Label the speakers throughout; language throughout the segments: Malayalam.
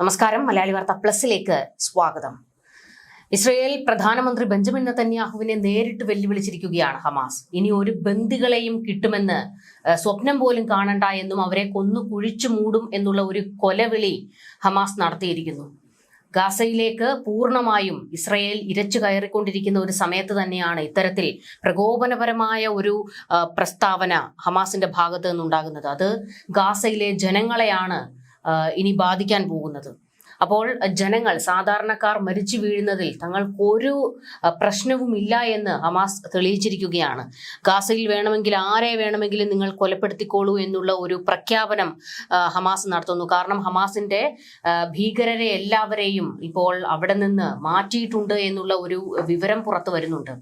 Speaker 1: നമസ്കാരം. മലയാളി വാർത്ത പ്ലസിലേക്ക് സ്വാഗതം. ഇസ്രയേൽ പ്രധാനമന്ത്രി ബെഞ്ചമിൻ നെതന്യാഹുവിനെ നേരിട്ട് വെല്ലുവിളിച്ചിരിക്കുകയാണ് ഹമാസ്. ഇനി ഒരു ബന്ദികളെയും കിട്ടുമെന്ന് സ്വപ്നം പോലും കാണണ്ട എന്നും അവരെ കൊന്നു കുഴിച്ചു മൂടും എന്നുള്ള ഒരു കൊലവിളി ഹമാസ് നടത്തിയിരിക്കുന്നു. ഗാസയിലേക്ക് പൂർണമായും ഇസ്രയേൽ ഇരച്ചു കയറിക്കൊണ്ടിരിക്കുന്ന ഒരു സമയത്ത് തന്നെയാണ് ഇത്തരത്തിൽ പ്രകോപനപരമായ ഒരു പ്രസ്താവന ഹമാസിന്റെ ഭാഗത്ത് നിന്നുണ്ടാകുന്നത്. അത് ഗാസയിലെ ജനങ്ങളെയാണ് ഇനി ബാധിക്കാൻ പോകുന്നത്. അപ്പോൾ ജനങ്ങൾ സാധാരണക്കാർ മരിച്ചു വീഴുന്നതിൽ തങ്ങൾക്കൊരു പ്രശ്നവും പ്രശ്നവുമില്ല എന്ന് ഹമാസ് തെളിയിച്ചിരിക്കുകയാണ്. ഗാസയിൽ വേണമെങ്കിൽ ആരെ വേണമെങ്കിലും നിങ്ങൾ കൊലപ്പെടുത്തിക്കോളൂ എന്നുള്ള ഒരു പ്രഖ്യാപനം ഹമാസ് നടത്തുന്നു. കാരണം ഹമാസിന്റെ ഭീകരരെ എല്ലാവരെയും ഇപ്പോൾ അവിടെ നിന്ന് മാറ്റിയിട്ടുണ്ട് എന്നുള്ള ഒരു വിവരം പുറത്തു വരുന്നുണ്ട്.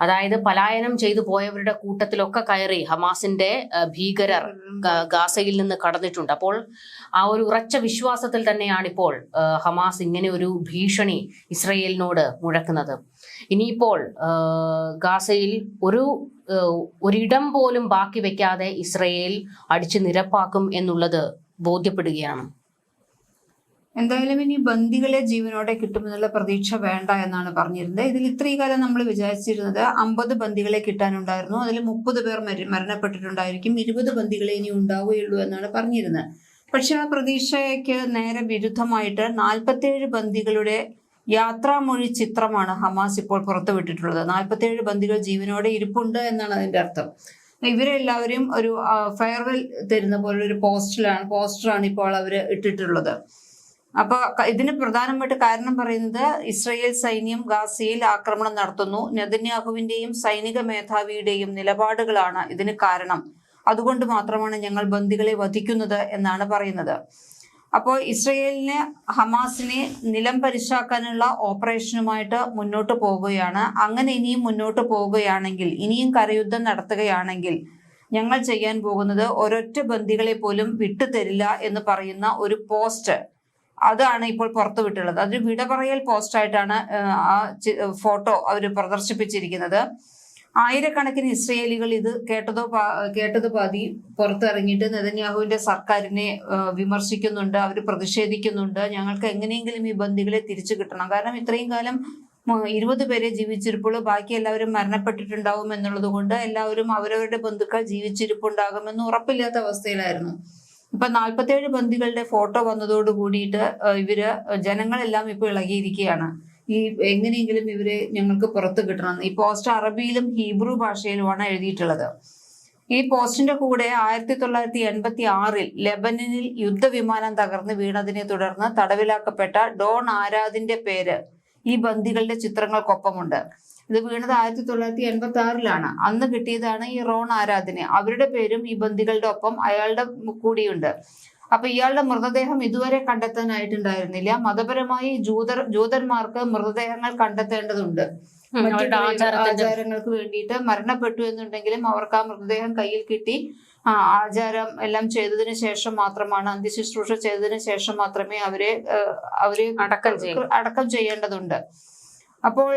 Speaker 1: അതായത് പലായനം ചെയ്തു പോയവരുടെ കൂട്ടത്തിലൊക്കെ കയറി ഹമാസിന്റെ ഭീകരർ ഗാസയിൽ നിന്ന് കടന്നിട്ടുണ്ട്. അപ്പോൾ ആ ഒരു ഉറച്ച വിശ്വാസത്തിൽ തന്നെയാണ് ഇപ്പോൾ ഹമാസ് ഇങ്ങനെ ഒരു ഭീഷണി ഇസ്രയേലിനോട് മുഴക്കുന്നത്. ഇനിയിപ്പോൾ ഗാസയിൽ ഒരു ഒരിടം പോലും ബാക്കി വെക്കാതെ ഇസ്രയേൽ അടിച്ചു നിരപ്പാക്കും എന്നുള്ളത് ബോധ്യപ്പെടുകയാണ്.
Speaker 2: എന്തായാലും ഇനി ബന്ദികളെ ജീവനോടെ കിട്ടുമെന്നുള്ള പ്രതീക്ഷ വേണ്ട എന്നാണ് പറഞ്ഞിരുന്നത്. ഇതിൽ ഇത്രയും കാലം നമ്മൾ വിചാരിച്ചിരുന്നത് അമ്പത് ബന്ദികളെ കിട്ടാനുണ്ടായിരുന്നു. അതിൽ മുപ്പത് പേർ മരണപ്പെട്ടിട്ടുണ്ടായിരിക്കും. ഇരുപത് ബന്ദികളെ ഇനി ഉണ്ടാവുകയുള്ളൂ എന്നാണ് പറഞ്ഞിരുന്നത്. പക്ഷെ ആ പ്രതീക്ഷയ്ക്ക് നേരെ വിരുദ്ധമായിട്ട് നാൽപ്പത്തേഴ് ബന്ദികളുടെ യാത്രാമൊഴി ചിത്രമാണ് ഹമാസ് ഇപ്പോൾ പുറത്തുവിട്ടിട്ടുള്ളത്. നാൽപ്പത്തേഴ് ബന്ദികൾ ജീവനോടെ ഇരിപ്പുണ്ട് എന്നാണ് അതിന്റെ അർത്ഥം. ഇവരെല്ലാവരും ഒരു ഫെയർവെൽ തരുന്ന പോലെ ഒരു പോസ്റ്ററിലാണ് പോസ്റ്ററാണ് ഇപ്പോൾ അവർ ഇട്ടിട്ടുള്ളത്. അപ്പൊ ക- ഇതിന് പ്രധാനമായിട്ട് കാരണം പറയുന്നത് ഇസ്രയേൽ സൈന്യം ഗാസയിൽ ആക്രമണം നടത്തുന്നു. നെതന്യാഹുവിന്റെയും സൈനിക മേധാവിയുടെയും നിലപാടുകളാണ് ഇതിന് കാരണം. അതുകൊണ്ട് മാത്രമാണ് ഞങ്ങൾ ബന്ദികളെ വധിക്കുന്നത് എന്നാണ് പറയുന്നത്. അപ്പോൾ ഇസ്രയേലിന് ഹമാസിനെ നിലം പരിശാക്കാനുള്ള ഓപ്പറേഷനുമായിട്ട് മുന്നോട്ട് പോവുകയാണ്. അങ്ങനെ ഇനിയും മുന്നോട്ട് പോകുകയാണെങ്കിൽ ഇനിയും കരയുദ്ധം നടത്തുകയാണെങ്കിൽ ഞങ്ങൾ ചെയ്യാൻ പോകുന്നത് ഒരൊറ്റ ബന്ദികളെ പോലും വിട്ടുതരില്ല എന്ന് പറയുന്ന ഒരു പോസ്റ്റ് അതാണ് ഇപ്പോൾ പുറത്തു വിട്ടുള്ളത്. അതൊരു വിട പറയൽ പോസ്റ്റായിട്ടാണ് ആ ഫോട്ടോ അവർ പ്രദർശിപ്പിച്ചിരിക്കുന്നത്. ആയിരക്കണക്കിന് ഇസ്രയേലികൾ ഇത് കേട്ടതോ കേട്ടത് പാതി പുറത്തിറങ്ങിയിട്ട് നെതന്യാഹുവിന്റെ സർക്കാരിനെ വിമർശിക്കുന്നുണ്ട് അവർ പ്രതിഷേധിക്കുന്നുണ്ട്. ഞങ്ങൾക്ക് എങ്ങനെയെങ്കിലും ഈ ബന്ദികളെ തിരിച്ചു കിട്ടണം. കാരണം ഇത്രയും കാലം ഇരുപത് പേരെ ജീവിച്ചിരിപ്പുള്ളൂ. ബാക്കി എല്ലാവരും മരണപ്പെട്ടിട്ടുണ്ടാവും എന്നുള്ളത് കൊണ്ട് എല്ലാവരും അവരവരുടെ ബന്ധുക്കൾ ജീവിച്ചിരിപ്പുണ്ടാകുമെന്ന് ഉറപ്പില്ലാത്ത അവസ്ഥയിലായിരുന്നു. ഇപ്പൊ നാൽപ്പത്തേഴ് ബന്ദികളുടെ ഫോട്ടോ വന്നതോട് കൂടിയിട്ട് ഇവർ ജനങ്ങളെല്ലാം ഇപ്പൊ ഇളകിയിരിക്കുകയാണ്. ഈ എങ്ങനെയെങ്കിലും ഇവരെ ഞങ്ങൾക്ക് പുറത്ത് കിട്ടണം. ഈ പോസ്റ്റ് അറബിയിലും ഹീബ്രു ഭാഷയിലുമാണ് എഴുതിയിട്ടുള്ളത്. ഈ പോസ്റ്റിന്റെ കൂടെ ആയിരത്തി തൊള്ളായിരത്തി എൺപത്തി ആറിൽ ലെബനനിൽ യുദ്ധവിമാനം തകർന്ന് വീണതിനെ തുടർന്ന് തടവിലാക്കപ്പെട്ട ഡോൺ ആരാദിന്റെ പേര് ഈ ബന്ദികളുടെ ചിത്രങ്ങൾക്കൊപ്പമുണ്ട്. ഇത് വീണത് ആയിരത്തി തൊള്ളായിരത്തി എൺപത്തി ആറിലാണ് അന്ന് കിട്ടിയതാണ് ഈ റോൺ ആരാധന. അവരുടെ പേരും ഈ ബന്ദികളുടെ ഒപ്പം അയാളുടെ കൂടിയുണ്ട്. അപ്പൊ ഇയാളുടെ മൃതദേഹം ഇതുവരെ കണ്ടെത്താനായിട്ടുണ്ടായിരുന്നില്ല. മതപരമായി ജൂതർ ജൂതന്മാർക്ക് മൃതദേഹങ്ങൾ കണ്ടെത്തേണ്ടതുണ്ട്. മറ്റുള്ള ആചാരങ്ങൾക്ക് വേണ്ടിയിട്ട് മരണപ്പെട്ടു എന്നുണ്ടെങ്കിലും അവർക്ക് ആ മൃതദേഹം കയ്യിൽ കിട്ടി. ആ ആചാരം എല്ലാം ചെയ്തതിനു ശേഷം മാത്രമാണ് അന്ത്യശുശ്രൂഷ ചെയ്തതിനു ശേഷം മാത്രമേ അവരെ അവരെ
Speaker 1: അടക്കം
Speaker 2: അടക്കം ചെയ്യേണ്ടതുണ്ട്. അപ്പോൾ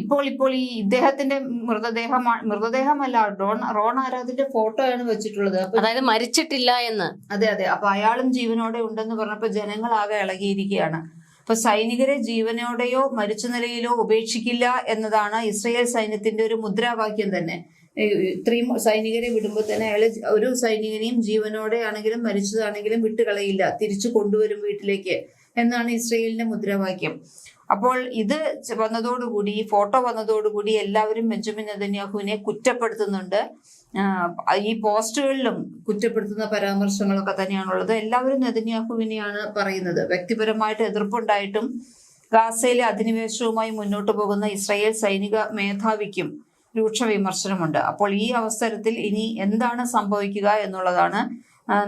Speaker 2: ഇപ്പോൾ ഇപ്പോൾ ഈ ഇദ്ദേഹത്തിന്റെ മൃതദേഹം മൃതദേഹമല്ല ഡോൺ റോൺ ആരാധിന്റെ ഫോട്ടോ ആണ് വെച്ചിട്ടുള്ളത്.
Speaker 1: അതായത് മരിച്ചിട്ടില്ല എന്ന്.
Speaker 2: അതെ അതെ. അപ്പൊ അയാളും ജീവനോടെ ഉണ്ടെന്ന് പറഞ്ഞപ്പോ ജനങ്ങൾ ആകെ ഇളകിയിരിക്കുകയാണ്. അപ്പൊ സൈനികരെ ജീവനോടെയോ മരിച്ച നിലയിലോ ഉപേക്ഷിക്കില്ല എന്നതാണ് ഇസ്രയേൽ സൈന്യത്തിന്റെ ഒരു മുദ്രാവാക്യം തന്നെ. ഇത്രയും സൈനികരെ വിടുമ്പോൾ തന്നെ അയാൾ ഒരു സൈനികനെയും ജീവനോടെ ആണെങ്കിലും മരിച്ചതാണെങ്കിലും വിട്ടുകളയില്ല. തിരിച്ചു കൊണ്ടുവരും വീട്ടിലേക്ക്. എന്നാണ് ഇസ്രയേലിന്റെ മുദ്രാവാക്യം. അപ്പോൾ ഇത് വന്നതോടുകൂടി ഈ ഫോട്ടോ വന്നതോടുകൂടി എല്ലാവരും ബെഞ്ചമിൻ നെതന്യാഹുവിനെ കുറ്റപ്പെടുത്തുന്നുണ്ട്. ഈ പോസ്റ്റുകളിലും കുറ്റപ്പെടുത്തുന്ന പരാമർശങ്ങളൊക്കെ തന്നെയാണുള്ളത് എല്ലാവരും നെതന്യാഹുവിനെയാണ് പറയുന്നത്. വ്യക്തിപരമായിട്ട് എതിർപ്പുണ്ടായിട്ടും ഗാസയിലെ അധിനിവേശവുമായി മുന്നോട്ട് പോകുന്ന ഇസ്രായേൽ സൈനിക മേധാവിക്കും രൂക്ഷ വിമർശനമുണ്ട്. അപ്പോൾ ഈ അവസരത്തിൽ ഇനി എന്താണ് സംഭവിക്കുക എന്നുള്ളതാണ്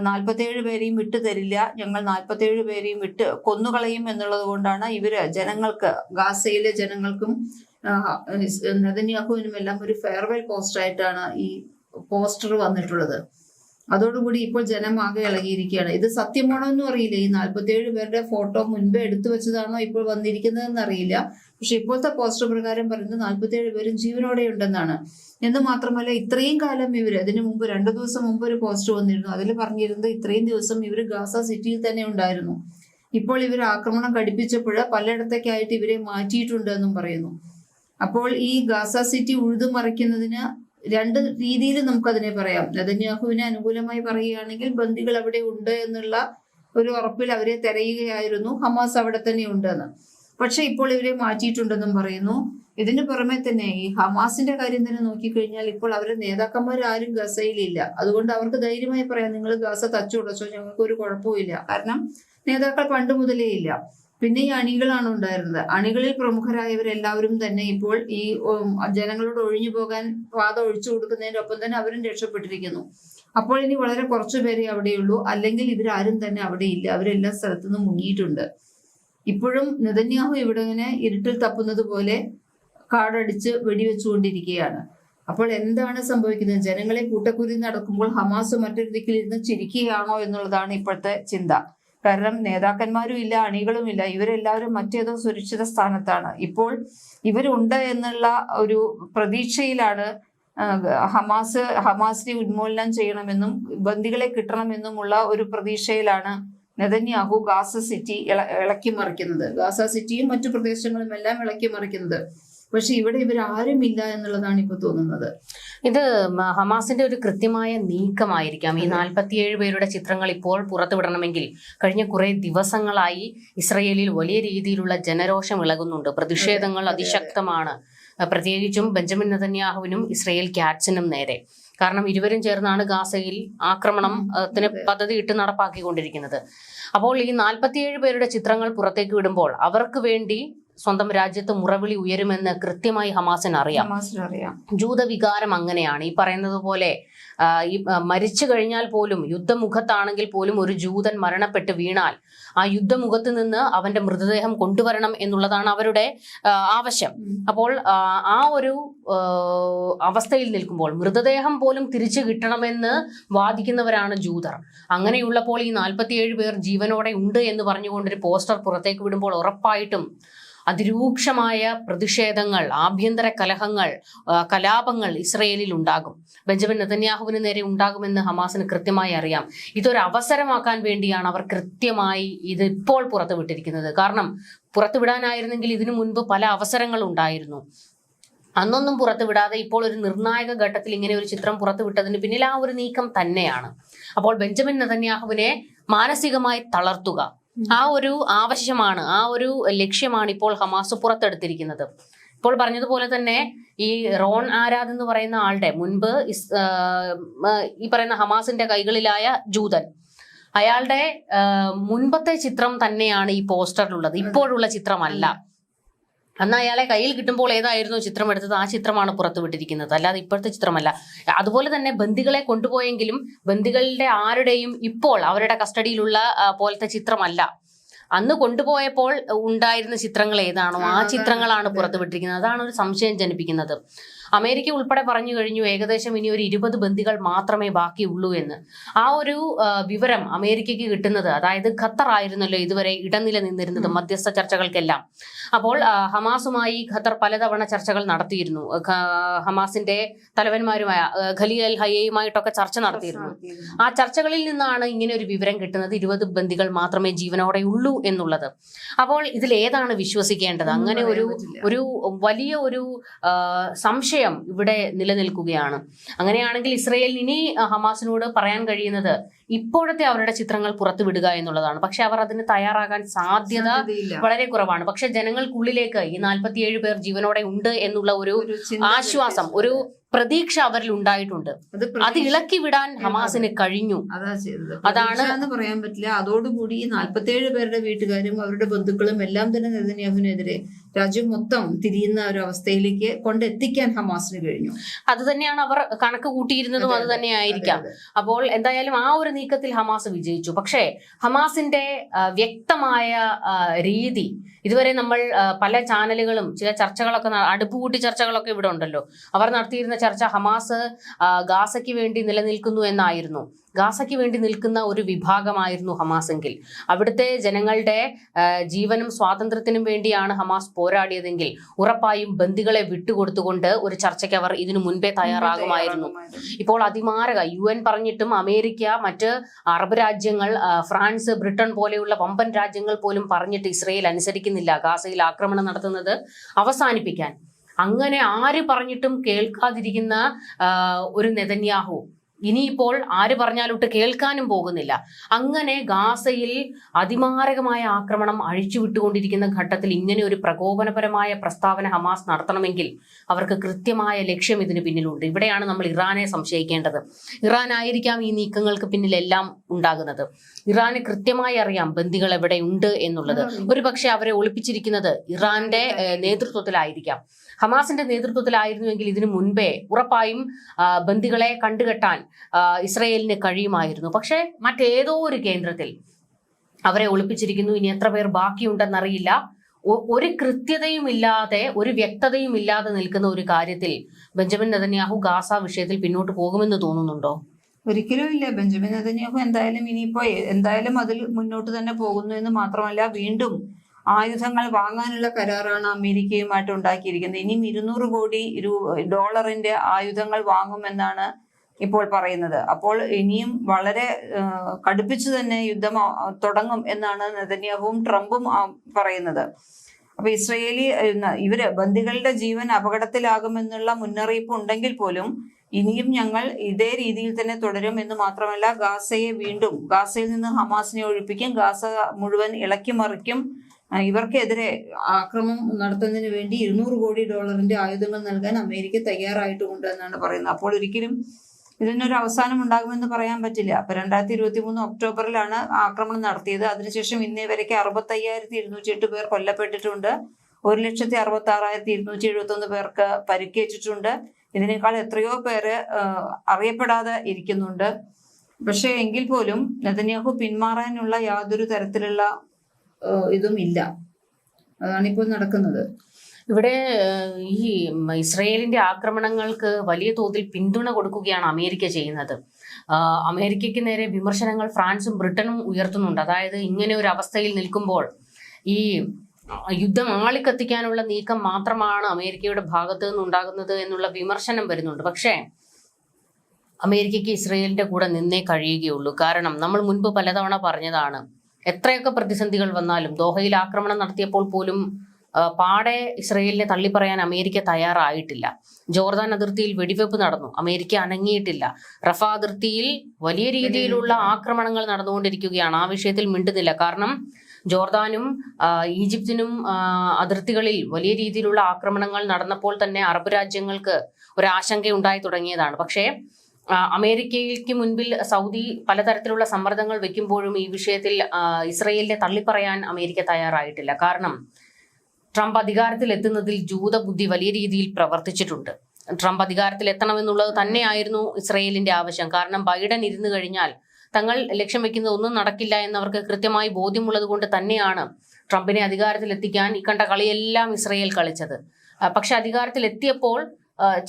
Speaker 2: നാൽപ്പത്തേഴ് പേരെയും വിട്ടു തരില്ല. ഞങ്ങൾ നാൽപ്പത്തേഴ് പേരെയും വിട്ട് കൊന്നുകളയും എന്നുള്ളത് കൊണ്ടാണ് ഇവർ ജനങ്ങൾക്ക് ഗാസയിലെ ജനങ്ങൾക്കും നെതന്യാഹുവിനും എല്ലാം ഒരു ഫെയർവെൽ പോസ്റ്റർ ആയിട്ടാണ് ഈ പോസ്റ്റർ വന്നിട്ടുള്ളത്. അതോടുകൂടി ഇപ്പോൾ ജനം ആകെ ഇളകിയിരിക്കുകയാണ്. ഇത് സത്യമാണോ എന്നും അറിയില്ല. ഈ നാൽപ്പത്തിയേഴ് പേരുടെ ഫോട്ടോ മുൻപേ എടുത്തു വെച്ചതാണോ ഇപ്പോൾ വന്നിരിക്കുന്നതെന്ന് അറിയില്ല. പക്ഷെ ഇപ്പോഴത്തെ പോസ്റ്റർ പ്രകാരം പറയുന്നത് നാൽപ്പത്തിയേഴ് പേരും ജീവനോടെ ഉണ്ടെന്നാണ് എന്ന് മാത്രമല്ല ഇത്രയും കാലം ഇവർ അതിനു മുമ്പ് രണ്ടു ദിവസം മുമ്പ് ഒരു പോസ്റ്റർ വന്നിരുന്നു. അതിൽ പറഞ്ഞിരുന്നത് ഇത്രയും ദിവസം ഇവർ ഗാസ സിറ്റിയിൽ തന്നെ ഉണ്ടായിരുന്നു. ഇപ്പോൾ ഇവർ ആക്രമണം ഘടിപ്പിച്ചപ്പോൾ പലയിടത്തേക്കായിട്ട് ഇവരെ മാറ്റിയിട്ടുണ്ട് എന്നും പറയുന്നു. അപ്പോൾ ഈ ഗാസ സിറ്റി ഉഴുതുമറിക്കുന്നതിന് രണ്ട് രീതിയിൽ നമുക്കതിനെ പറയാം. നെതന്യാഹുവിനെ അനുകൂലമായി പറയുകയാണെങ്കിൽ ബന്ദികൾ അവിടെ ഉണ്ട് എന്നുള്ള ഒരു ഉറപ്പിൽ അവരെ തെരയുകയായിരുന്നു. ഹമാസ് അവിടെ തന്നെ ഉണ്ടെന്ന്. പക്ഷെ ഇപ്പോൾ ഇവരെ മാറ്റിയിട്ടുണ്ടെന്നും പറയുന്നു. ഇതിന് പുറമെ തന്നെ ഈ ഹമാസിന്റെ കാര്യം തന്നെ നോക്കിക്കഴിഞ്ഞാൽ ഇപ്പോൾ അവരുടെ നേതാക്കന്മാർ ആരും ഗസയിലില്ല. അതുകൊണ്ട് അവർക്ക് ധൈര്യമായി പറയാം നിങ്ങൾ ഗസ തച്ചുടച്ചോ ഞങ്ങൾക്ക് ഒരു കുഴപ്പമില്ല കാരണം നേതാക്കൾ പണ്ട് മുതലേ ഇല്ല. പിന്നെ ഈ അണികളാണ് ഉണ്ടായിരുന്നത്. അണികളിൽ പ്രമുഖരായവരെല്ലാവരും തന്നെ ഇപ്പോൾ ഈ ജനങ്ങളോട് ഒഴിഞ്ഞു പോകാൻ പാത ഒഴിച്ചു കൊടുക്കുന്നതിനൊപ്പം തന്നെ അവരും രക്ഷപ്പെട്ടിരിക്കുന്നു. അപ്പോൾ ഇനി വളരെ കുറച്ചു പേരെ അവിടെയുള്ളൂ. അല്ലെങ്കിൽ ഇവരാരും തന്നെ അവിടെ ഇല്ല അവരെല്ലാ സ്ഥലത്തു നിന്നും മുങ്ങിയിട്ടുണ്ട്. ഇപ്പോഴും നെതന്യാഹു ഇവിടെ ഇങ്ങനെ ഇരുട്ടിൽ തപ്പുന്നത് പോലെ കാടടിച്ച് വെടിവെച്ചുകൊണ്ടിരിക്കുകയാണ്. അപ്പോൾ എന്താണ് സംഭവിക്കുന്നത്? ജനങ്ങളെ കൂട്ടക്കുരി നടക്കുമ്പോൾ ഹമാസ് മറ്റൊരു ദിക്കിലിരുന്ന് ചിരിക്കുകയാണോ എന്നുള്ളതാണ് ഇപ്പോഴത്തെ ചിന്ത. കാരണം നേതാക്കന്മാരും ഇല്ല അണികളും ഇല്ല ഇവരെല്ലാവരും മറ്റേതോ സുരക്ഷിത സ്ഥാനത്താണ്. ഇപ്പോൾ ഇവരുണ്ട് എന്നുള്ള ഒരു പ്രതീക്ഷയിലാണ് ഹമാസ് ഹമാസിനെ ഉന്മൂലനം ചെയ്യണമെന്നും ബന്ദികളെ കിട്ടണമെന്നുമുള്ള ഒരു പ്രതീക്ഷയിലാണ് നെതന്യാഹു ഗാസ സിറ്റി ഇള ഇളക്കി മറിക്കുന്നത്. ഗാസ സിറ്റിയും മറ്റു പ്രദേശങ്ങളും എല്ലാം ഇളക്കി മറിക്കുന്നത്. പക്ഷെ ഇവിടെ ഇവരാരുമില്ല എന്നുള്ളതാണ് ഇപ്പൊ തോന്നുന്നത്.
Speaker 1: ഇത് ഹമാസിന്റെ ഒരു കൃത്യമായ നീക്കമായിരിക്കാം. ഈ. നാൽപ്പത്തിയേഴ് പേരുടെ ചിത്രങ്ങൾ ഇപ്പോൾ പുറത്തുവിടണമെങ്കിൽ കഴിഞ്ഞ കുറെ ദിവസങ്ങളായി ഇസ്രയേലിൽ വലിയ രീതിയിലുള്ള ജനരോഷം ഇളകുന്നുണ്ട്. പ്രതിഷേധങ്ങൾ
Speaker 2: അതെ, അതെ.
Speaker 1: അതിശക്തമാണ്. പ്രത്യേകിച്ചും ബെഞ്ചമിൻ നതന്യാഹുവിനും ഇസ്രയേൽ ക്യാറ്റ്സിനും നേരെ. കാരണം ഇരുവരും ചേർന്നാണ് ഗാസയിൽ ആക്രമണം ത്തിന് പദ്ധതി ഇട്ട് നടപ്പാക്കിക്കൊണ്ടിരിക്കുന്നത്. അപ്പോൾ ഈ നാൽപ്പത്തിയേഴ് പേരുടെ ചിത്രങ്ങൾ പുറത്തേക്ക് വിടുമ്പോൾ അവർക്ക് വേണ്ടി സ്വന്തം രാജ്യത്ത് മുറവിളി ഉയരുമെന്ന് കൃത്യമായി ഹമാസിന് അറിയാം. ജൂതവികാരം അങ്ങനെയാണ്. ഈ പറയുന്നത് പോലെ ഈ മരിച്ചു കഴിഞ്ഞാൽ പോലും യുദ്ധമുഖത്താണെങ്കിൽ പോലും ഒരു ജൂതൻ മരണപ്പെട്ട് വീണാൽ ആ യുദ്ധമുഖത്ത് നിന്ന് അവന്റെ മൃതദേഹം കൊണ്ടുവരണം എന്നുള്ളതാണ് അവരുടെ ആവശ്യം. അപ്പോൾ ആ, ആ ഒരു അവസ്ഥയിൽ നിൽക്കുമ്പോൾ മൃതദേഹം പോലും തിരിച്ചു കിട്ടണമെന്ന് വാദിക്കുന്നവരാണ് ജൂതർ. അങ്ങനെയുള്ളപ്പോൾ ഈ നാൽപ്പത്തിയേഴ് പേർ ജീവനോടെ ഉണ്ട് എന്ന് പറഞ്ഞുകൊണ്ടൊരു പോസ്റ്റർ പുറത്തേക്ക് വിടുമ്പോൾ ഉറപ്പായിട്ടും അതിരൂക്ഷമായ പ്രതിഷേധങ്ങൾ ആഭ്യന്തര കലഹങ്ങൾ കലാപങ്ങൾ ഇസ്രയേലിൽ ഉണ്ടാകും. ബെഞ്ചമിൻ നെതന്യാഹുവിന് നേരെ ഉണ്ടാകുമെന്ന് ഹമാസിന് കൃത്യമായി അറിയാം. ഇതൊരു അവസരമാക്കാൻ വേണ്ടിയാണ് അവർ കൃത്യമായി ഇത് ഇപ്പോൾ പുറത്തുവിട്ടിരിക്കുന്നത്. കാരണം പുറത്തുവിടാനായിരുന്നെങ്കിൽ ഇതിനു മുൻപ് പല അവസരങ്ങൾ ഉണ്ടായിരുന്നു. അന്നൊന്നും പുറത്തുവിടാതെ ഇപ്പോൾ ഒരു നിർണായക ഘട്ടത്തിൽ ഇങ്ങനെ ഒരു ചിത്രം പുറത്തുവിട്ടതിന് പിന്നിൽ ആ ഒരു നീക്കം തന്നെയാണ്. അപ്പോൾ ബെഞ്ചമിൻ നെതന്യാഹുവിനെ മാനസികമായി തളർത്തുക. ആ ഒരു ആവശ്യമാണ് ആ ഒരു ലക്ഷ്യമാണ് ഇപ്പോൾ ഹമാസ് പുറത്തെടുത്തിരിക്കുന്നത്. ഇപ്പോൾ പറഞ്ഞതുപോലെ തന്നെ ഈ റോൺ ആരാദ് എന്ന് പറയുന്ന ആളുടെ മുൻപ് ഈ പറയുന്ന ഹമാസിന്റെ കൈകളിലായ ജൂതൻ. അയാളുടെ മുൻപത്തെ ചിത്രം തന്നെയാണ് ഈ പോസ്റ്ററിലുള്ളത്. ഇപ്പോഴുള്ള ചിത്രമല്ല. അന്ന് അയാളെ കയ്യിൽ കിട്ടുമ്പോൾ ഏതായിരുന്നു ചിത്രം എടുത്തത്? ആ ചിത്രമാണ് പുറത്തുവിട്ടിരിക്കുന്നത് അല്ലാതെ ഇപ്പോഴത്തെ ചിത്രമല്ല. അതുപോലെ തന്നെ ബന്ദികളെ കൊണ്ടുപോയെങ്കിലും ബന്ദികളുടെ ആരുടെയും ഇപ്പോൾ അവരുടെ കസ്റ്റഡിയിലുള്ള പോലത്തെ ചിത്രമല്ല. അന്ന് കൊണ്ടുപോയപ്പോൾ ഉണ്ടായിരുന്ന ചിത്രങ്ങൾ ഏതാണോ?
Speaker 2: ആ,
Speaker 1: ചിത്രങ്ങളാണ്. പുറത്തുവിട്ടിരിക്കുന്നത് അതാണ് ഒരു സംശയം ജനിപ്പിക്കുന്നത്. അമേരിക്ക ഉൾപ്പെടെ പറഞ്ഞു കഴിഞ്ഞു ഏകദേശം ഇനി ഒരു ഇരുപത് ബന്ദികൾ മാത്രമേ ബാക്കിയുള്ളൂ എന്ന്. ആ ഒരു വിവരം അമേരിക്കയ്ക്ക് കിട്ടുന്നത് അതായത് ഖത്തർ ആയിരുന്നല്ലോ ഇതുവരെ ഇടനില നിന്നിരുന്നത് മധ്യസ്ഥ ചർച്ചകൾക്കെല്ലാം. അപ്പോൾ ഹമാസുമായി ഖത്തർ പലതവണ ചർച്ചകൾ നടത്തിയിരുന്നു. ഹമാസിന്റെ തലവന്മാരുമായ ആ, ഖലി അൽ ഹയ്യയുമായിട്ടൊക്കെ ചർച്ച നടത്തിയിരുന്നു. ആ ചർച്ചകളിൽ നിന്നാണ് ഇങ്ങനെ ഒരു വിവരം കിട്ടുന്നത് ഇരുപത് ബന്ദികൾ മാത്രമേ ജീവനോടെ ഉള്ളൂ എന്നുള്ളത്. അപ്പോൾ ഇതിൽ ഏതാണ് വിശ്വസിക്കേണ്ടത്? അങ്ങനെ ഒരു ഒരു വലിയ ഒരു ആ, സംശയം ഇവിടെ നിലനിൽക്കുകയാണ്. അങ്ങനെയാണെങ്കിൽ ഇസ്രയേൽ ഇനി ഹമാസിനോട് പറയാൻ കഴിയുന്നത് ഇപ്പോഴത്തെ അവരുടെ ചിത്രങ്ങൾ പുറത്തുവിടുക എന്നുള്ളതാണ്. പക്ഷെ അവർ അതിന് തയ്യാറാകാൻ സാധ്യത വളരെ കുറവാണ്. പക്ഷെ ജനങ്ങൾക്കുള്ളിലേക്ക് ഈ നാൽപ്പത്തിയേഴ് പേർ ജീവനോടെ ഉണ്ട് എന്നുള്ള ഒരു ആശ്വാസം ഒരു പ്രതീക്ഷ അവരിൽ ഉണ്ടായിട്ടുണ്ട്.
Speaker 2: അത്
Speaker 1: ഇളക്കി വിടാൻ ഹമാസിന് കഴിഞ്ഞു.
Speaker 2: അതാ ചെയ്തത്.
Speaker 1: അതാണ്
Speaker 2: എന്ന് പറയാൻ പറ്റില്ല. അതോടുകൂടി ഈ നാല്പത്തിയേഴ് പേരുടെ വീട്ടുകാരും അവരുടെ ബന്ധുക്കളും എല്ലാം തന്നെ നെതന്യാഹുവിനെതിരെ രാജ്യം മൊത്തം തിരിയുന്ന ഒരു അവസ്ഥയിലേക്ക് കൊണ്ടെത്തിക്കാൻ ഹമാസിന് കഴിഞ്ഞു.
Speaker 1: അത് തന്നെയാണ് അവർ കണക്ക് കൂട്ടിയിരുന്നതും
Speaker 2: അത് തന്നെയായിരിക്കാം.
Speaker 1: അപ്പോൾ എന്തായാലും ആ ഒരു നീക്കത്തിൽ ഹമാസ് വിജയിച്ചു. പക്ഷേ ഹമാസിന്റെ വ്യക്തമായ രീതി ഇതുവരെ നമ്മൾ പല ചാനലുകളും ചില ചർച്ചകളൊക്കെ അടുപ്പുകൂട്ടി ചർച്ചകളൊക്കെ ഇവിടെ ഉണ്ടല്ലോ. അവർ നടത്തിയിരുന്ന ചർച്ച ഹമാസ് ഗാസയ്ക്ക് വേണ്ടി നിലനിൽക്കുന്നു എന്നായിരുന്നു. ഗാസയ്ക്ക് വേണ്ടി നിൽക്കുന്ന ഒരു വിഭാഗമായിരുന്നു ഹമാസ് എങ്കിൽ. അവിടുത്തെ ജനങ്ങളുടെ ജീവനും സ്വാതന്ത്ര്യത്തിനും വേണ്ടിയാണ് ഹമാസ് പോരാടിയതെങ്കിൽ ഉറപ്പായും ബന്ദികളെ വിട്ടുകൊടുത്തുകൊണ്ട് ഒരു ചർച്ചയ്ക്ക് അവർ ഇതിനു മുൻപേ തയ്യാറാകുമായിരുന്നു. ഇപ്പോൾ അതിമാരക യു എൻ പറഞ്ഞിട്ടും അമേരിക്ക മറ്റ് അറബ് രാജ്യങ്ങൾ ഫ്രാൻസ് ബ്രിട്ടൻ പോലെയുള്ള വമ്പൻ രാജ്യങ്ങൾ പോലും പറഞ്ഞിട്ട് ഇസ്രയേൽ അനുസരിക്കുന്നില്ല ഗാസയിൽ ആക്രമണം നടത്തുന്നത് അവസാനിപ്പിക്കാൻ. അങ്ങനെ ആര് പറഞ്ഞിട്ടും കേൾക്കാതിരിക്കുന്ന ഒരു നെതന്യാഹു ഇനിയിപ്പോൾ ആര് പറഞ്ഞാലൊട്ട് കേൾക്കാനും പോകുന്നില്ല. അങ്ങനെ ഗാസയിൽ അതിമാരകമായ ആക്രമണം അഴിച്ചുവിട്ടുകൊണ്ടിരിക്കുന്ന ഘട്ടത്തിൽ ഇങ്ങനെ ഒരു പ്രകോപനപരമായ പ്രസ്താവന ഹമാസ് നടത്തണമെങ്കിൽ അവർക്ക് കൃത്യമായ ലക്ഷ്യം ഇതിന് പിന്നിലുണ്ട്. ഇവിടെയാണ് നമ്മൾ ഇറാനെ സംശയിക്കേണ്ടത്. ഇറാൻ ആയിരിക്കാം ഈ നീക്കങ്ങൾക്ക് പിന്നിലെല്ലാം ഉണ്ടാകുന്നത്. ഇറാന് കൃത്യമായി അറിയാം ബന്ദികൾ എവിടെയുണ്ട് എന്നുള്ളത്. ഒരു പക്ഷെ അവരെ ഒളിപ്പിച്ചിരിക്കുന്നത് ഇറാന്റെ നേതൃത്വത്തിലായിരിക്കാം. ഹമാസിന്റെ നേതൃത്വത്തിലായിരുന്നുവെങ്കിൽ ഇതിനു മുൻപേ ഉറപ്പായും ബന്ദികളെ കണ്ടുകെട്ടാൻ ഇസ്രയേലിന് കഴിയുമായിരുന്നു. പക്ഷെ മറ്റേതോ ഒരു കേന്ദ്രത്തിൽ അവരെ ഒളിപ്പിച്ചിരിക്കുന്നു. ഇനി എത്ര പേർ ബാക്കിയുണ്ടെന്നറിയില്ല. ഒരു കൃത്യതയും ഇല്ലാതെ ഒരു വ്യക്തതയും ഇല്ലാതെ നിൽക്കുന്ന ഒരു കാര്യത്തിൽ ബെഞ്ചമിൻ നെതന്യാഹു ഗാസ വിഷയത്തിൽ പിന്നോട്ട് പോകുമെന്ന് തോന്നുന്നുണ്ടോ?
Speaker 2: ഒരിക്കലും ഇല്ല. ബെഞ്ചമിൻ നെതന്യാഹു എന്തായാലും ഇനിയിപ്പോ എന്തായാലും അതിൽ മുന്നോട്ട് തന്നെ പോകുന്നു എന്ന് മാത്രമല്ല വീണ്ടും ആയുധങ്ങൾ വാങ്ങാനുള്ള കരാറാണ് അമേരിക്കയുമായിട്ട് ഉണ്ടാക്കിയിരിക്കുന്നത്. ഇനിയും ഇരുന്നൂറ് കോടി ഡോളറിന്റെ ആയുധങ്ങൾ വാങ്ങുമെന്നാണ് ഇപ്പോൾ പറയുന്നത്. അപ്പോൾ ഇനിയും വളരെ കടുപ്പിച്ചു തന്നെ യുദ്ധം തുടങ്ങും എന്നാണ് നെതന്യാഹുവും ട്രംപും പറയുന്നത്. അപ്പൊ ഇസ്രയേലി ഇവർ ബന്ദികളുടെ ജീവൻ അപകടത്തിലാകുമെന്നുള്ള മുന്നറിയിപ്പ് ഉണ്ടെങ്കിൽ പോലും ഇനിയും ഞങ്ങൾ ഇതേ രീതിയിൽ തന്നെ തുടരും എന്ന് മാത്രമല്ല ഗാസയെ വീണ്ടും ഗാസയിൽ നിന്ന് ഹമാസിനെ ഒഴിപ്പിക്കും ഗാസ മുഴുവൻ ഇളക്കി മറിക്കും ഇവർക്കെതിരെ ആക്രമണം നടത്തുന്നതിന് വേണ്ടി ഇരുന്നൂറ് കോടി ഡോളറിന്റെ ആയുധങ്ങൾ നൽകാൻ അമേരിക്ക തയ്യാറായിട്ടുമുണ്ട് എന്നാണ് പറയുന്നത്. അപ്പോൾ ഒരിക്കലും ഇതിനൊരു അവസാനം ഉണ്ടാകുമെന്ന് പറയാൻ പറ്റില്ല. അപ്പൊ രണ്ടായിരത്തി ഇരുപത്തി മൂന്ന് ഒക്ടോബറിലാണ് ആക്രമണം നടത്തിയത്. അതിനുശേഷം ഇന്നേ വരയ്ക്ക് അറുപത്തി അയ്യായിരത്തി ഇരുന്നൂറ്റി എട്ട് പേർ കൊല്ലപ്പെട്ടിട്ടുണ്ട്. ഒരു ലക്ഷത്തി അറുപത്തി ആറായിരത്തി ഇരുന്നൂറ്റി എഴുപത്തി ഒന്ന് പേർക്ക് പരിക്കേറ്റിട്ടുണ്ട്. ഇതിനേക്കാൾ എത്രയോ പേര് അറിയപ്പെടാതെ ഇരിക്കുന്നുണ്ട്. പക്ഷേ എങ്കിൽ പോലും നെതന്യാഹു പിന്മാറാനുള്ള യാതൊരു തരത്തിലുള്ള ഇതും ഇല്ല അതാണിപ്പോൾ നടക്കുന്നത്.
Speaker 1: ഇവിടെ ഈ ഇസ്രയേലിന്റെ ആക്രമണങ്ങൾക്ക് വലിയ തോതിൽ പിന്തുണ കൊടുക്കുകയാണ് അമേരിക്ക ചെയ്യുന്നത്. അമേരിക്കയ്ക്ക് നേരെ വിമർശനങ്ങൾ ഫ്രാൻസും ബ്രിട്ടനും ഉയർത്തുന്നുണ്ട്. അതായത് ഇങ്ങനെ ഒരു അവസ്ഥയിൽ നിൽക്കുമ്പോൾ ഈ യുദ്ധം ആളിക്കത്തിക്കാനുള്ള നീക്കം മാത്രമാണ് അമേരിക്കയുടെ ഭാഗത്തു നിന്നുണ്ടാകുന്നത് എന്നുള്ള വിമർശനം വരുന്നുണ്ട്. പക്ഷേ അമേരിക്കയ്ക്ക് ഇസ്രയേലിന്റെ കൂടെ നിന്നേ കഴിയുകയുള്ളൂ. കാരണം നമ്മൾ മുൻപ് പലതവണ പറഞ്ഞതാണ് എത്രയൊക്കെ പ്രതിസന്ധികൾ വന്നാലും ദോഹയിൽ ആക്രമണം നടത്തിയപ്പോൾ പോലും പാടെ ഇസ്രയേലിനെ തള്ളിപ്പറയാൻ അമേരിക്ക തയ്യാറായിട്ടില്ല. ജോർദാൻ അതിർത്തിയിൽ വെടിവെപ്പ് നടന്നു. അമേരിക്ക അനങ്ങിയിട്ടില്ല. റഫ അതിർത്തിയിൽ വലിയ രീതിയിലുള്ള ആക്രമണങ്ങൾ നടന്നുകൊണ്ടിരിക്കുകയാണ്. ആ വിഷയത്തിൽ മിണ്ടുന്നില്ല. കാരണം ജോർദാനും ഈജിപ്തിനും അതിർത്തികളിൽ വലിയ രീതിയിലുള്ള ആക്രമണങ്ങൾ നടന്നപ്പോൾ തന്നെ അറബ് രാജ്യങ്ങൾക്ക് ഒരു ആശങ്ക ഉണ്ടായി തുടങ്ങിയതാണ്. പക്ഷേ അമേരിക്കയ്ക്ക് മുൻപിൽ സൗദി പലതരത്തിലുള്ള സമ്മർദ്ദങ്ങൾ വെക്കുമ്പോഴും ഈ വിഷയത്തിൽ ഇസ്രയേലിനെ തള്ളിപ്പറയാൻ അമേരിക്ക തയ്യാറായിട്ടില്ല. കാരണം ട്രംപ് അധികാരത്തിൽ എത്തുന്നതിൽ ജൂതബുദ്ധി വലിയ രീതിയിൽ പ്രവർത്തിച്ചിട്ടുണ്ട്. ട്രംപ് അധികാരത്തിൽ എത്തണമെന്നുള്ളത് തന്നെയായിരുന്നു ഇസ്രയേലിന്റെ ആവശ്യം. കാരണം ബൈഡൻ ഇരുന്നു കഴിഞ്ഞാൽ തങ്ങൾ ലക്ഷ്യം വെക്കുന്നത് ഒന്നും നടക്കില്ല എന്നവർക്ക് കൃത്യമായി ബോധ്യമുള്ളത് കൊണ്ട് തന്നെയാണ് ട്രംപിനെ അധികാരത്തിൽ എത്തിക്കാൻ ഇക്കണ്ട കളിയെല്ലാം ഇസ്രയേൽ കളിച്ചത്. പക്ഷെ അധികാരത്തിൽ എത്തിയപ്പോൾ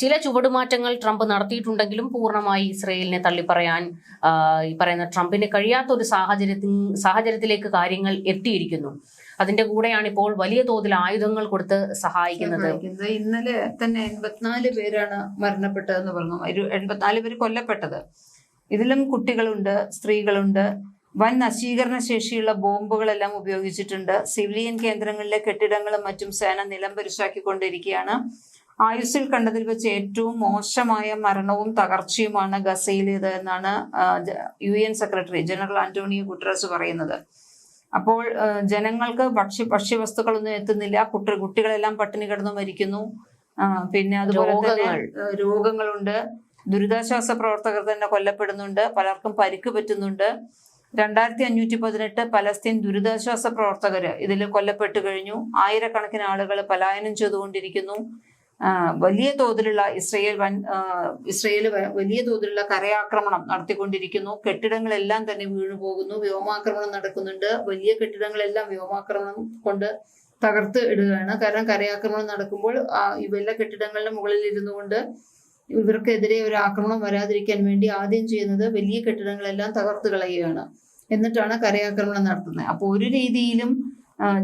Speaker 1: ചില ചുവടുമാറ്റങ്ങൾ ട്രംപ് നടത്തിയിട്ടുണ്ടെങ്കിലും പൂർണമായി ഇസ്രയേലിനെ തള്ളിപ്പറയാൻ ഈ പറയുന്ന ട്രംപിന് കഴിയാത്ത ഒരു സാഹചര്യത്തിൽ സാഹചര്യത്തിലേക്ക് കാര്യങ്ങൾ എത്തിയിരിക്കുന്നു. അതിന്റെ കൂടെയാണ് ഇപ്പോൾ വലിയ തോതിൽ ആയുധങ്ങൾ കൊടുത്ത് സഹായിക്കുന്നത്.
Speaker 2: ഇന്നലെ തന്നെ എൺപത്തിനാല് പേരാണ് മരണപ്പെട്ടതെന്ന് പറഞ്ഞു. ഒരു എൺപത്തിനാല് പേര് കൊല്ലപ്പെട്ടത്. ഇതിലും കുട്ടികളുണ്ട് സ്ത്രീകളുണ്ട്. വൻ നശീകരണ ശേഷിയുള്ള ബോംബുകളെല്ലാം ഉപയോഗിച്ചിട്ടുണ്ട്. സിവിലിയൻ കേന്ദ്രങ്ങളിലെ കെട്ടിടങ്ങളും മറ്റും സേന നിലം പരിശാക്കിക്കൊണ്ടിരിക്കുകയാണ്. ആയുസ്സിൽ കണ്ടതിൽ വെച്ച് ഏറ്റവും മോശമായ മരണവും തകർച്ചയുമാണ് ഗസയിലേത് എന്നാണ് U N secretary general Antonio Guterres പറയുന്നത്. അപ്പോൾ ജനങ്ങൾക്ക് ഭക്ഷ്യ ഭക്ഷ്യവസ്തുക്കളൊന്നും എത്തുന്നില്ല. കുട്ടി കുട്ടികളെല്ലാം പട്ടിണി കിടന്നു മരിക്കുന്നു. പിന്നെ അതുപോലെ തന്നെ രോഗങ്ങളുണ്ട്. ദുരിതാശ്വാസ പ്രവർത്തകർ തന്നെ കൊല്ലപ്പെടുന്നുണ്ട്. പലർക്കും പരിക്ക് പറ്റുന്നുണ്ട്. രണ്ടായിരത്തി അഞ്ഞൂറ്റി പതിനെട്ട് പലസ്തീൻ ദുരിതാശ്വാസ പ്രവർത്തകർ ഇതിൽ കൊല്ലപ്പെട്ടു കഴിഞ്ഞു. ആയിരക്കണക്കിന് ആളുകൾ പലായനം ചെയ്തുകൊണ്ടിരിക്കുന്നു. വലിയ തോതിലുള്ള ഇസ്രയേൽ വൻ ഇസ്രയേൽ വലിയ തോതിലുള്ള കരയാക്രമണം നടത്തിക്കൊണ്ടിരിക്കുന്നു. കെട്ടിടങ്ങളെല്ലാം തന്നെ വീണു പോകുന്നു. വ്യോമാക്രമണം നടക്കുന്നുണ്ട്. വലിയ കെട്ടിടങ്ങളെല്ലാം വ്യോമാക്രമണം കൊണ്ട് തകർത്ത് ഇടുകയാണ്. കാരണം കരയാക്രമണം നടക്കുമ്പോൾ ഇവല്ല കെട്ടിടങ്ങളുടെ മുകളിൽ ഇരുന്നു കൊണ്ട് ഇവർക്കെതിരെ ഒരു ആക്രമണം വരാതിരിക്കാൻ വേണ്ടി ആദ്യം ചെയ്യുന്നത് വലിയ കെട്ടിടങ്ങളെല്ലാം തകർത്ത് കളയുകയാണ്. എന്നിട്ടാണ് കരയാക്രമണം നടത്തുന്നത്. അപ്പോൾ ഒരു രീതിയിലും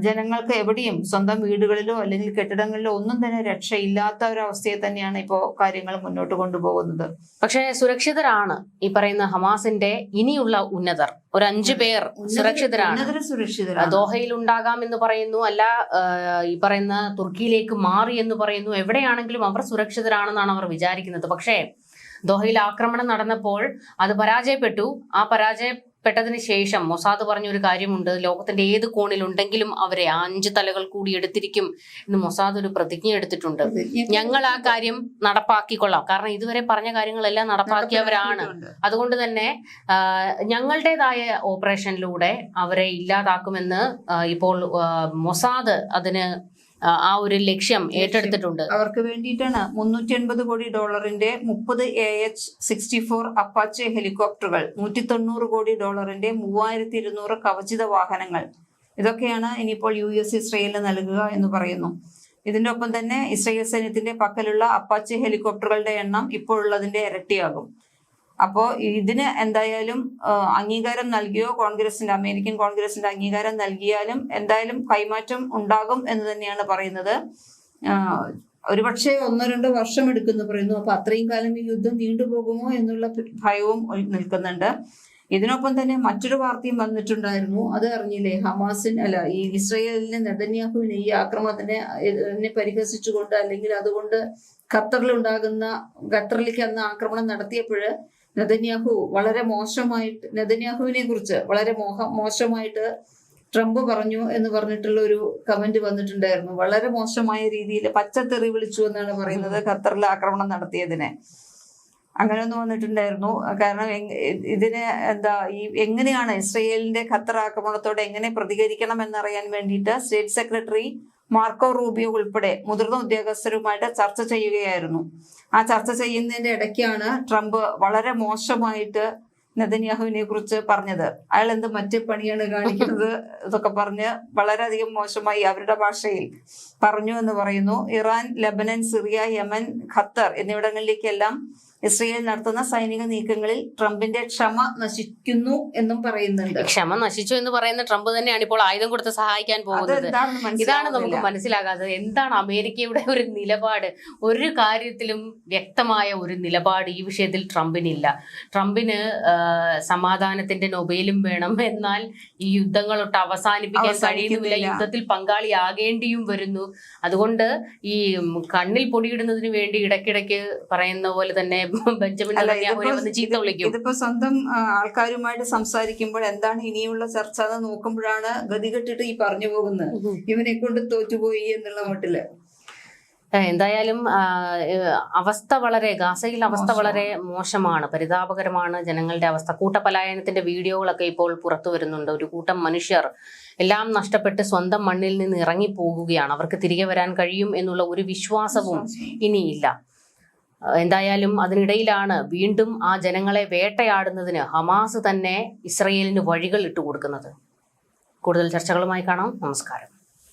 Speaker 2: ജനങ്ങൾക്ക് എവിടെയും സ്വന്തം വീടുകളിലോ അല്ലെങ്കിൽ കെട്ടിടങ്ങളിലോ ഒന്നും തന്നെ രക്ഷയില്ലാത്ത ഒരു അവസ്ഥയെ തന്നെയാണ് ഇപ്പോൾ കാര്യങ്ങൾ മുന്നോട്ട് കൊണ്ടുപോകുന്നത്.
Speaker 1: പക്ഷേ സുരക്ഷിതരാണ് ഈ പറയുന്ന ഹമാസിന്റെ ഇനിയുള്ള ഉന്നതർ. ഒരു അഞ്ചു പേർ സുരക്ഷിതരാണ്.
Speaker 2: സുരക്ഷിതരാണ്.
Speaker 1: ദോഹയിൽ ഉണ്ടാകാം എന്ന് പറയുന്നു അല്ല ഈ പറയുന്ന തുർക്കിയിലേക്ക് മാറി എന്ന് പറയുന്നു. എവിടെയാണെങ്കിലും അവർ സുരക്ഷിതരാണെന്നാണ് അവർ വിചാരിക്കുന്നത്. പക്ഷേ ദോഹയിൽ ആക്രമണം നടന്നപ്പോൾ അത് പരാജയപ്പെട്ടു. ആ പരാജയപ്പെട്ടതിന് ശേഷം മൊസാദ് പറഞ്ഞൊരു കാര്യമുണ്ട്. ലോകത്തിന്റെ ഏത് കോണിലുണ്ടെങ്കിലും അവരെ അഞ്ച് തലകൾ കൂടി എടുത്തിരിക്കും എന്ന് മൊസാദ് ഒരു പ്രതിജ്ഞ എടുത്തിട്ടുണ്ട്. ഞങ്ങൾ ആ കാര്യം നടപ്പാക്കിക്കൊള്ളാം. കാരണം ഇതുവരെ പറഞ്ഞ കാര്യങ്ങളെല്ലാം നടപ്പാക്കിയവരാണ്. അതുകൊണ്ട് തന്നെ ഞങ്ങളുടേതായ ഓപ്പറേഷനിലൂടെ അവരെ ഇല്ലാതാക്കുമെന്ന് ഇപ്പോൾ മൊസാദ് അതിന് ആ, ഒരു ലക്ഷ്യം ഏറ്റെടുത്തിട്ടുണ്ട്.
Speaker 2: അവർക്ക് വേണ്ടിയിട്ടാണ് മുന്നൂറ്റി എൺപത് കോടി ഡോളറിന്റെ മുപ്പത് A H sixty four Apache ഹെലികോപ്റ്ററുകൾ നൂറ്റി തൊണ്ണൂറ് കോടി ഡോളറിന്റെ മൂവായിരത്തി ഇരുന്നൂറ് കവചിത വാഹനങ്ങൾ. ഇതൊക്കെയാണ് ഇനിയിപ്പോൾ യു എസ് ഇസ്രയേലിന് നൽകുക എന്ന് പറയുന്നു. ഇതിന്റെ ഒപ്പം തന്നെ ഇസ്രയേൽ സൈന്യത്തിന്റെ പക്കലുള്ള അപ്പാച്ചെ ഹെലികോപ്റ്ററുകളുടെ എണ്ണം ഇപ്പോഴുള്ളതിന്റെ ഇരട്ടിയാകും. അപ്പോൾ ഇതിന് എന്തായാലും അംഗീകാരം നൽകിയോ കോൺഗ്രസിന്റെ അമേരിക്കൻ കോൺഗ്രസിന്റെ അംഗീകാരം നൽകിയാലും എന്തായാലും കൈമാറ്റം ഉണ്ടാകും എന്ന് തന്നെയാണ് പറയുന്നത്. ഒരുപക്ഷെ ഒന്നോ രണ്ടോ വർഷം എടുക്കുന്നു പറയുന്നു. അപ്പൊ അത്രയും കാലം ഈ യുദ്ധം നീണ്ടുപോകുമോ എന്നുള്ള ഭയവും നിൽക്കുന്നുണ്ട്. ഇതിനൊപ്പം തന്നെ മറ്റൊരു വാർത്തയും വന്നിട്ടുണ്ടായിരുന്നു. അത് അറിഞ്ഞില്ലേ? ഹമാസിൻ അല്ല ഈ ഇസ്രയേലിന് നെതന്യാഹുവിന് ഈ ആക്രമണത്തിനെ പരിഹസിച്ചുകൊണ്ട് അല്ലെങ്കിൽ അതുകൊണ്ട് ഖത്തറിൽ ഉണ്ടാകുന്ന ഖത്തറിലേക്ക് അന്ന് ആക്രമണം നടത്തിയപ്പോൾ നെതന്യാഹു വളരെ മോശമായിട്ട് നെതന്യാഹുവിനെ കുറിച്ച് വളരെ മോഹ മോശമായിട്ട് ട്രംപ് പറഞ്ഞു എന്ന് പറഞ്ഞിട്ടുള്ള ഒരു കമന്റ് വന്നിട്ടുണ്ടായിരുന്നു. വളരെ മോശമായ രീതിയിൽ പച്ചത്തെറി വിളിച്ചു എന്നാണ് പറയുന്നത് ഖത്തറിൽ ആക്രമണം നടത്തിയതിനെ. അങ്ങനെ ഒന്ന് വന്നിട്ടുണ്ടായിരുന്നു. കാരണം ഇതിനെ ഇതിന് എന്താ ഈ എങ്ങനെയാണ് ഇസ്രയേലിന്റെ ഖത്തർ ആക്രമണത്തോട് എങ്ങനെ പ്രതികരിക്കണം എന്നറിയാൻ വേണ്ടിയിട്ട് സ്റ്റേറ്റ് സെക്രട്ടറി മാർക്കോ റൂബിയോ ഉൾപ്പെടെ മുതിർന്ന ഉദ്യോഗസ്ഥരുമായിട്ട് ചർച്ച ചെയ്യുകയായിരുന്നു. ആ ചർച്ച ചെയ്യുന്നതിന്റെ ഇടയ്ക്കാണ് ട്രംപ് വളരെ മോശമായിട്ട് നെതന്യാഹുവിനെ കുറിച്ച് പറഞ്ഞത്. അയാൾ എന്ത് മറ്റ് പണിയാണ് കാണിക്കുന്നത് ഇതൊക്കെ പറഞ്ഞ് വളരെയധികം മോശമായി അവരുടെ ഭാഷയിൽ പറഞ്ഞു എന്ന് പറയുന്നു. Iran Lebanon Syria Yemen Qatar എന്നിവിടങ്ങളിലേക്കെല്ലാം Israel നടത്തുന്ന സൈനിക നീക്കങ്ങളിൽ ട്രംപിന്റെ ക്ഷമ നശിക്കുന്നു എന്നും പറയുന്നുണ്ട്.
Speaker 1: ക്ഷമ നശിച്ചു എന്ന് പറയുന്ന ട്രംപ് തന്നെയാണ് ഇപ്പോൾ ആയുധം കൊടുത്ത് സഹായിക്കാൻ പോകുന്നത്. ഇതാണ് നമുക്ക്. മനസ്സിലാകാത്തത്. എന്താണ് അമേരിക്കയുടെ ഒരു നിലപാട്? ഒരു കാര്യത്തിലും വ്യക്തമായ ഒരു നിലപാട് ഈ വിഷയത്തിൽ ട്രംപിനില്ല. ട്രംപിന് സമാധാനത്തിന്റെ നൊബേലും വേണം. എന്നാൽ ഈ യുദ്ധങ്ങളൊട്ട് അവസാനിപ്പിക്കാൻ കഴിയുന്നില്ല. യുദ്ധത്തിൽ പങ്കാളിയാകേണ്ടിയും വരുന്നു. അതുകൊണ്ട് ഈ കണ്ണിൽ പൊടിയിടുന്നതിന് വേണ്ടി ഇടയ്ക്കിടയ്ക്ക് പറയുന്ന പോലെ തന്നെ ബെഞ്ചമിൻ
Speaker 2: ഇതിപ്പോ-
Speaker 1: ചീത്ത വിളിക്കും.
Speaker 2: ഇതിപ്പോ സ്വന്തം ആൾക്കാരുമായിട്ട് സംസാരിക്കുമ്പോൾ എന്താണ് ഇനിയുള്ള ചർച്ച എന്ന് നോക്കുമ്പോഴാണ് ഗതികെട്ടിട്ട് ഈ പറഞ്ഞു പോകുന്നത്. ഇവനെ കൊണ്ട് തോറ്റുപോയി എന്നുള്ള
Speaker 1: മട്ടിൽ. എന്തായാലും അവസ്ഥ വളരെ ഗാസയിൽ അവസ്ഥ വളരെ മോശമാണ്. പരിതാപകരമാണ് ജനങ്ങളുടെ അവസ്ഥ. കൂട്ടപലായനത്തിന്റെ വീഡിയോകളൊക്കെ ഇപ്പോൾ പുറത്തു വരുന്നുണ്ട്. ഒരു കൂട്ടം മനുഷ്യർ എല്ലാം നഷ്ടപ്പെട്ട് സ്വന്തം മണ്ണിൽ നിന്ന് ഇറങ്ങി പോകുകയാണ് അവർക്ക് തിരികെ വരാൻ കഴിയും എന്നുള്ള ഒരു വിശ്വാസവും. ഇനിയില്ല. എന്തായാലും അതിനിടയിലാണ് വീണ്ടും ആ ജനങ്ങളെ വേട്ടയാടുന്നതിന് ഹമാസ് തന്നെ ഇസ്രയേലിന് വഴികൾ ഇട്ടുകൊടുക്കുന്നത്. കൂടുതൽ ചർച്ചകളുമായി കാണാം. നമസ്കാരം.